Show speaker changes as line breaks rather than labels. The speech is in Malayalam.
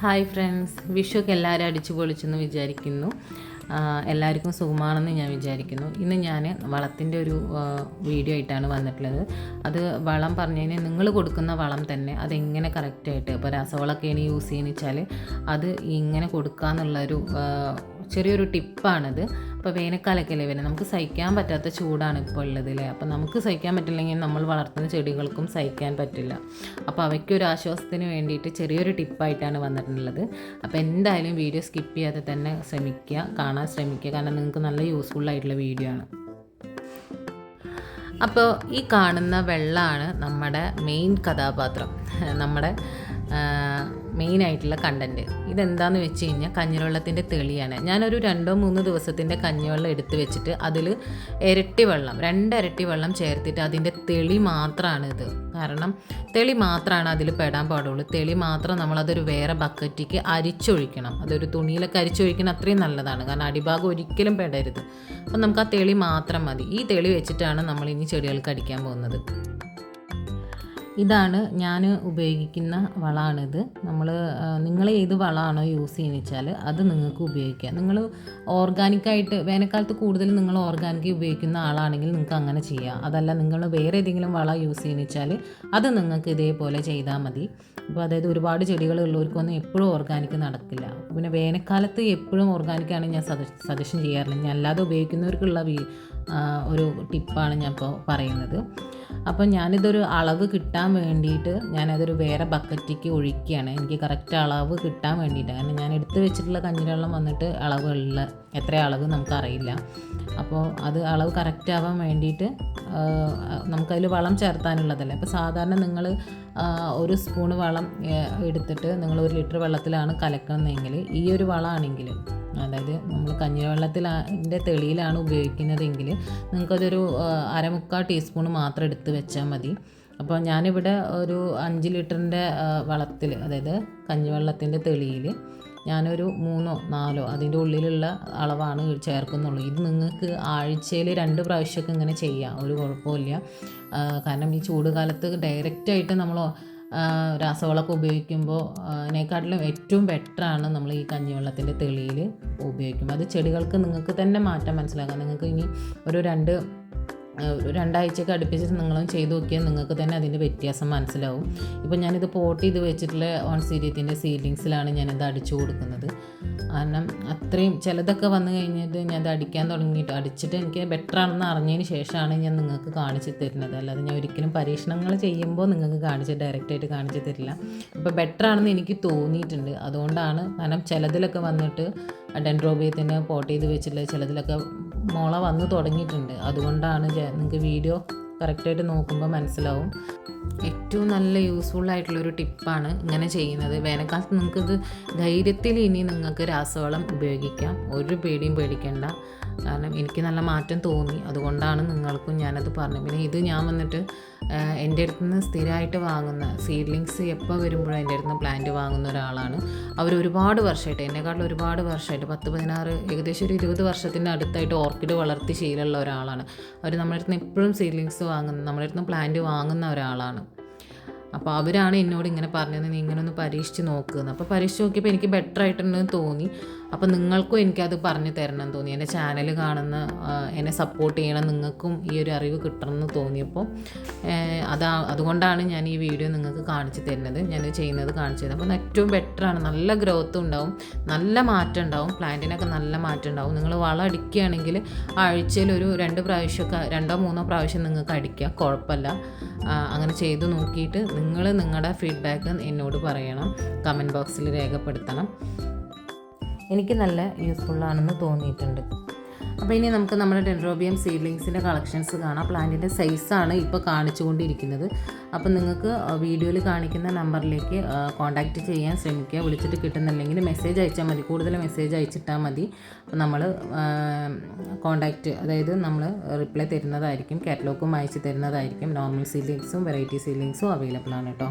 Hi friends. വിഷുവൊക്കെ എല്ലാവരും അടിച്ചു പൊളിച്ചെന്ന് വിചാരിക്കുന്നു എല്ലാവർക്കും സുഖമാണെന്ന് ഞാൻ വിചാരിക്കുന്നു. ഇന്ന് ഞാൻ വളത്തിന്റെ ഒരു വീഡിയോ ആയിട്ടാണ് വന്നിട്ടുള്ളത്. അത് വളം പറഞ്ഞു കഴിഞ്ഞാൽ നിങ്ങൾ കൊടുക്കുന്ന വളം തന്നെ അതെങ്ങനെ കറക്റ്റായിട്ട് ഇപ്പോൾ ഇനി യൂസ് ചെയ്യുന്ന വെച്ചാൽ അത് ഇങ്ങനെ കൊടുക്കുക എന്നുള്ളൊരു ചെറിയൊരു ടിപ്പാണിത്. ഇപ്പോൾ വേനൽക്കാലൊക്കെ അല്ലേ വരുന്നത്? നമുക്ക് സഹിക്കാൻ പറ്റാത്ത ചൂടാണ് ഇപ്പോൾ ഉള്ളത് അല്ലേ? അപ്പോൾ നമുക്ക് സഹിക്കാൻ പറ്റില്ലെങ്കിൽ നമ്മൾ വളർത്തുന്ന ചെടികൾക്കും സഹിക്കാൻ പറ്റില്ല. അപ്പോൾ അവയ്ക്കൊരു ആശ്വാസത്തിന് വേണ്ടിയിട്ട് ചെറിയൊരു ടിപ്പായിട്ടാണ് വന്നിട്ടുള്ളത്. അപ്പോൾ എന്തായാലും വീഡിയോ സ്കിപ്പ് ചെയ്യാതെ തന്നെ ശ്രമിക്കുക കാണാൻ ശ്രമിക്കുക. കാരണം നിങ്ങൾക്ക് നല്ല യൂസ്ഫുൾ ആയിട്ടുള്ള വീഡിയോ ആണ്. അപ്പോൾ ഈ കാണുന്ന വെള്ളമാണ് നമ്മുടെ മെയിൻ കഥാപാത്രം. നമ്മുടെ മെയിൻ ആയിട്ടുള്ള കണ്ടന്റ് ഇതെന്താന്ന് വെച്ച് കഴിഞ്ഞാൽ കഞ്ഞിവെള്ളത്തിന്റെ തെളിയാണ്. ഞാനൊരു രണ്ടോ മൂന്ന് ദിവസത്തിന്റെ കഞ്ഞിവെള്ളം എടുത്ത് വെച്ചിട്ട് അതിൽ ഇരട്ടി വെള്ളം രണ്ട് ഇരട്ടി വെള്ളം ചേർത്തിട്ട് അതിന്റെ തെളി മാത്രമാണ് ഇത്. കാരണം തെളി മാത്രമാണ് അതിൽ പെടാൻ പാടുള്ളൂ. തെളി മാത്രം നമ്മളതൊരു വേറെ ബക്കറ്റിക്ക് അരിച്ചൊഴിക്കണം. അതൊരു തുണിയിലൊക്കെ അരിച്ചൊഴിക്കണം അത്രയും നല്ലതാണ്. കാരണം അടിഭാഗം ഒരിക്കലും പെടരുത്. അപ്പം നമുക്ക് ആ തെളി മാത്രം മതി. ഈ തെളി വെച്ചിട്ടാണ് നമ്മൾ ഇനി ചെടികൾക്ക് അടിക്കാൻ പോകുന്നത്. ഇതാണ് ഞാൻ ഉപയോഗിക്കുന്ന വളമാണിത് നമ്മൾ നിങ്ങൾ ഏത് വളമാണോ യൂസ് ചെയ്യുന്നത് വെച്ചാൽ അത് നിങ്ങൾക്ക് ഉപയോഗിക്കാം. നിങ്ങൾ ഓർഗാനിക്കായിട്ട് വേനൽക്കാലത്ത് കൂടുതൽ നിങ്ങൾ ഓർഗാനിക് ഉപയോഗിക്കുന്ന ആളാണെങ്കിൽ നിങ്ങൾക്ക് അങ്ങനെ ചെയ്യാം. അതല്ല നിങ്ങൾ വേറെ ഏതെങ്കിലും വളം യൂസ് ചെയ്യുന്ന വെച്ചാൽ അത് നിങ്ങൾക്ക് ഇതേപോലെ ചെയ്താൽ മതി. അപ്പോൾ അതായത് ഒരുപാട് ചെടികൾ ഉള്ളവർക്കൊന്നും എപ്പോഴും ഓർഗാനിക് നടക്കില്ല. പിന്നെ വേനൽക്കാലത്ത് എപ്പോഴും ഓർഗാനിക്കാണ് ഞാൻ സജഷൻ ചെയ്യാറുണ്ട് ഞാൻ അല്ലാതെ ഉപയോഗിക്കുന്നവർക്കുള്ള ഒരു ടിപ്പാണ് ഞാൻ ഇപ്പോൾ പറയുന്നത്. അപ്പം ഞാനിതൊരു അളവ് കിട്ടാൻ വേണ്ടിയിട്ട് ഞാനതൊരു വേറെ ബക്കറ്റിക്ക് ഒഴിക്കുകയാണ്. എനിക്ക് കറക്റ്റ് അളവ് കിട്ടാൻ വേണ്ടിയിട്ട്. കാരണം ഞാൻ എടുത്തു വെച്ചിട്ടുള്ള കഞ്ഞിവെള്ളം വന്നിട്ട് അളവുള്ള എത്ര അളവ് നമുക്കറിയില്ല അപ്പോൾ അത് അളവ് കറക്റ്റ് ആവാൻ വേണ്ടിയിട്ട് നമുക്കതിൽ വളം ചേർത്താനുള്ളതല്ലേ. അപ്പോൾ സാധാരണ നിങ്ങൾ ഒരു സ്പൂൺ വളം എടുത്തിട്ട് നിങ്ങൾ ഒരു ലിറ്റർ വെള്ളത്തിലാണ് കലക്കുന്നതെങ്കിൽ ഈ ഒരു വളമാണെങ്കിൽ അതായത് നമ്മൾ കഞ്ഞിവെള്ളത്തിന്റെ തെളിയിലാണ് ഉപയോഗിക്കുന്നതെങ്കിൽ നിങ്ങൾക്കതൊരു അരമുക്കാൽ ടീസ്പൂൺ മാത്രം എടുത്ത് വെച്ചാൽ മതി. അപ്പോൾ ഞാനിവിടെ ഒരു അഞ്ച് ലിറ്ററിന്റെ വളത്തിൽ അതായത് കഞ്ഞിവെള്ളത്തിന്റെ തെളിയിൽ ഞാനൊരു മൂന്നോ നാലോ അതിന്റെ ഉള്ളിലുള്ള അളവാണ് ചേർക്കുന്നുള്ളൂ. ഇത് നിങ്ങൾക്ക് ആഴ്ചയിൽ രണ്ട് പ്രാവശ്യമൊക്കെ ഇങ്ങനെ ചെയ്യാം. ഒരു കുഴപ്പമില്ല. കാരണം ഈ ചൂട് കാലത്ത് ഡയറക്റ്റായിട്ട് നമ്മൾ രാസവളമൊക്കെ ഉപയോഗിക്കുമ്പോൾ അതിനേക്കാട്ടിലും ഏറ്റവും ബെറ്ററാണ് നമ്മൾ ഈ കഞ്ഞിവെള്ളത്തിന്റെ തെളിയിൽ ഉപയോഗിക്കുമ്പോൾ. അത് ചെടികൾക്ക് നിങ്ങൾക്ക് തന്നെ മാറ്റം മനസ്സിലാക്കാം. നിങ്ങൾക്ക് ഇനി ഒരു രണ്ട് രണ്ടാഴ്ചയൊക്കെ അടുപ്പിച്ചിട്ട് നിങ്ങളും ചെയ്ത് നോക്കിയാൽ നിങ്ങൾക്ക് തന്നെ അതിന്റെ വ്യത്യാസം മനസ്സിലാവും. ഇപ്പോൾ ഞാനിത് പോട്ട് ചെയ്ത് വെച്ചിട്ടുള്ള ഓൺ സീരിയത്തിന്റെ സീലിങ്സിലാണ് ഞാനിത് അടിച്ചു കൊടുക്കുന്നത്. കാരണം അത്രയും ചിലതൊക്കെ വന്നു കഴിഞ്ഞിട്ട് ഞാൻ അത് അടിക്കാൻ തുടങ്ങിയിട്ട് അടിച്ചിട്ട് എനിക്ക് ബെറ്റർ ആണെന്ന് അറിഞ്ഞതിന് ശേഷമാണ് ഞാൻ നിങ്ങൾക്ക് കാണിച്ചു തരുന്നത്. അല്ലാതെ ഞാൻ ഒരിക്കലും പരീക്ഷണങ്ങൾ ചെയ്യുമ്പോൾ നിങ്ങൾക്ക് കാണിച്ച് ഡയറക്റ്റായിട്ട് കാണിച്ചു തരില്ല. അപ്പോൾ ബെറ്റർ ആണെന്ന് എനിക്ക് തോന്നിയിട്ടുണ്ട്. അതുകൊണ്ടാണ് കാരണം ചിലതിലൊക്കെ വന്നിട്ട് ഡെൻഡ്രോബിയത്തിന് പോട്ട് ചെയ്ത് വെച്ചിട്ടുള്ള ചിലതിലൊക്കെ മുള വന്ന് തുടങ്ങിയിട്ടുണ്ട്. അതുകൊണ്ടാണ് നിങ്ങൾക്ക് വീഡിയോ കറക്റ്റായിട്ട് നോക്കുമ്പോൾ മനസ്സിലാവും. ഏറ്റവും നല്ല യൂസ്ഫുൾ ആയിട്ടുള്ളൊരു ടിപ്പാണ് ഇങ്ങനെ ചെയ്യുന്നത്. വേനൽക്കാലത്ത് നിങ്ങൾക്കിത് ധൈര്യത്തിൽ ഇനി നിങ്ങൾക്ക് രാസവളം ഉപയോഗിക്കാം. ഒരു പേടിയും പേടിക്കേണ്ട. കാരണം എനിക്ക് നല്ല മാറ്റം തോന്നി. അതുകൊണ്ടാണ് നിങ്ങൾക്കും ഞാനത് പറഞ്ഞത്. പിന്നെ ഇത് ഞാൻ വന്നിട്ട് എന്റെ അടുത്ത് നിന്ന് സ്ഥിരമായിട്ട് വാങ്ങുന്ന സീഡ്ലിങ്സ് എപ്പോൾ വരുമ്പോഴും എന്റെ അടുത്ത് നിന്ന് പ്ലാന്റ് വാങ്ങുന്ന ഒരാളാണ്. അവർ ഒരുപാട് വർഷമായിട്ട് എന്നെക്കാട്ടിൽ ഒരുപാട് വർഷമായിട്ട് പത്ത് പതിനാറ് ഏകദേശം ഒരു ഇരുപത് വർഷത്തിന്റെ അടുത്തായിട്ട് ഓർക്കിഡ് വളർത്തി ശീലമുള്ള ഒരാളാണ്. അവർ നമ്മുടെ അടുത്ത് നിന്ന് എപ്പോഴും സീഡ്ലിങ്സ് വാങ്ങുന്ന നമ്മുടെ അടുത്ത് നിന്ന് പ്ലാന്റ് വാങ്ങുന്ന ഒരാളാണ്. അപ്പോൾ അവരാണ് എന്നോട് ഇങ്ങനെ പറഞ്ഞത് നീ ഇങ്ങനെ ഒന്ന് പരീക്ഷിച്ച് നോക്കുന്നത് അപ്പോൾ പരീക്ഷിച്ച് നോക്കിയപ്പോൾ എനിക്ക് ബെറ്റർ ആയിട്ടുണ്ടെന്ന് തോന്നി. അപ്പോൾ നിങ്ങൾക്കും എനിക്കത് പറഞ്ഞു തരണം എന്ന് തോന്നി. എന്റെ ചാനൽ കാണുന്ന എന്നെ സപ്പോർട്ട് ചെയ്യണം നിങ്ങൾക്കും ഈ ഒരു അറിവ് കിട്ടണം എന്ന് തോന്നിയപ്പോൾ അതാ അതുകൊണ്ടാണ് ഞാൻ ഈ വീഡിയോ നിങ്ങൾക്ക് കാണിച്ചു തരുന്നത്. ഞാൻ ചെയ്യുന്നത് കാണിച്ചു തരുന്നത്. അപ്പോൾ ഏറ്റവും ബെറ്ററാണ് നല്ല ഗ്രോത്ത് ഉണ്ടാവും. നല്ല മാറ്റം ഉണ്ടാവും. പ്ലാന്റിനൊക്കെ നല്ല മാറ്റം ഉണ്ടാവും. നിങ്ങൾ വളം അടിക്കുകയാണെങ്കിൽ ആഴ്ചയിൽ ഒരു രണ്ട് പ്രാവശ്യമൊക്കെ രണ്ടോ മൂന്നോ പ്രാവശ്യം നിങ്ങൾക്ക് അടിക്കുക. കുഴപ്പമില്ല. അങ്ങനെ ചെയ്ത് നോക്കിയിട്ട് നിങ്ങൾ നിങ്ങളുടെ ഫീഡ്ബാക്ക് എന്നോട് പറയണം. കമന്റ് ബോക്സിൽ രേഖപ്പെടുത്തണം. എനിക്ക് നല്ല യൂസ്ഫുള്ളാണെന്ന് തോന്നിയിട്ടുണ്ട്. അപ്പോൾ ഇനി നമുക്ക് നമ്മുടെ ഡെൻഡ്രോബിയം സീഡ്ലിങ്സിന്റെ കളക്ഷൻസ് കാണാം. പ്ലാന്റിന്റെ സൈസാണ് ഇപ്പോൾ കാണിച്ചുകൊണ്ടിരിക്കുന്നത്. അപ്പോൾ നിങ്ങൾക്ക് വീഡിയോയിൽ കാണിക്കുന്ന നമ്പറിലേക്ക് കോൺടാക്റ്റ് ചെയ്യാൻ ശ്രമിക്കുക. വിളിച്ചിട്ട് കിട്ടുന്നില്ലെങ്കിൽ മെസ്സേജ് അയച്ചാൽ മതി. കൂടുതൽ മെസ്സേജ് അയച്ചിട്ടാൽ മതി. അപ്പോൾ നമ്മൾ കോൺടാക്റ്റ് അതായത് നമ്മൾ റിപ്ലൈ തരുന്നതായിരിക്കും. കാറ്റലോഗും അയച്ച് തരുന്നതായിരിക്കും. നോർമൽ സീലിങ്സും വെറൈറ്റി സീലിങ്സും അവൈലബിൾ ആണ് കേട്ടോ.